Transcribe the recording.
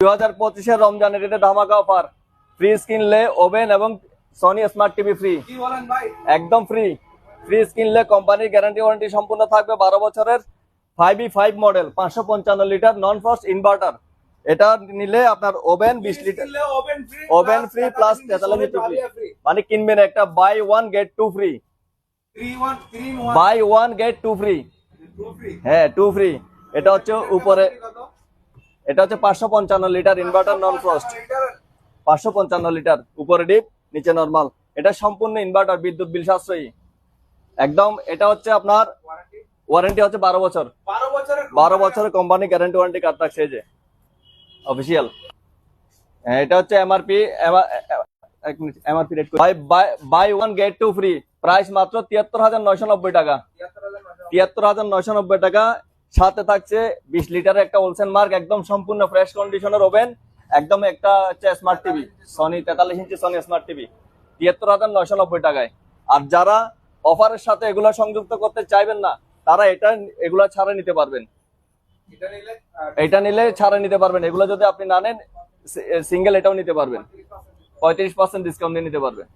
দুই হাজার পঁচিশের রমজানের ঈদে ধামাকা অফার। ফ্রিজ কিনলে ওভেন এবং সনি স্মার্ট টিভি ফ্রি একদম ফ্রি ফ্রিজ কিনলে কোম্পানির গ্যারান্টি ওয়ারেন্টি সম্পূর্ণ থাকবে বারো বছরের ফাইভ ই ফাইভ মডেল পাঁচশো পঞ্চান্ন লিটার নন ফ্রস্ট ইনভার্টার এটা নিলে আপনার ওভেন বিশ লিটার ওভেন ফ্রি প্লাস তেতাল্লিশ ফ্রি মানে কিনবেন একটা buy one get two free 3 1 3 1 buy one get two free হ্যাঁ টু ফ্রি এটা হচ্ছে উপরে এটা হচ্ছে পাঁচশো পঞ্চান্ন লিটার ইনভার্টার নন ফ্রস্ট পাঁচশো পঞ্চান্ন লিটার, উপরে ডিপ নিচে নর্মাল এটা সম্পূর্ণ ইনভার্টার বিদ্যুৎ বিল সাশ্রয়ী। একদম, এটা হচ্ছে আপনার ওয়ারেন্টি হচ্ছে বারো বছর। 12 বছরের বারো বছরের কোম্পানি গ্যারান্টি ওয়ারেন্টি কার্ড থাকছে যে। অফিসিয়াল এটা হচ্ছে MRP MRP rate buy buy one get two free price মাত্র তিয়াত্তর হাজার নয়শো নব্বই টাকা। তিয়াত্তর হাজার নয়শো নব্বই টাকা। সাথে থাকছে বিশ লিটারের একটা হোলসেল মার্ক একদম সম্পূর্ণ ফ্রেশ কন্ডিশনের ওভেন একদম একটা হচ্ছে স্মার্ট টিভি সনি তেতাল্লিশ ইঞ্চি সনি স্মার্ট টিভি তিয়াত্তর হাজার নয়শো নব্বই টাকায়। আর যারা অফারের সাথে এগুলো সংযুক্ত করতে চাইবেন না তারা এটা এগুলা ছাড়া নিতে পারবেন। এটা নিলে এটা নিলে ছাড়া নিতে পারবেন। এগুলো যদি আপনি না নেন সিঙ্গেল এটাও নিতে পারবেন। পঁয়ত্রিশ পার্সেন্ট ডিসকাউন্ট দিয়ে নিতে পারবেন।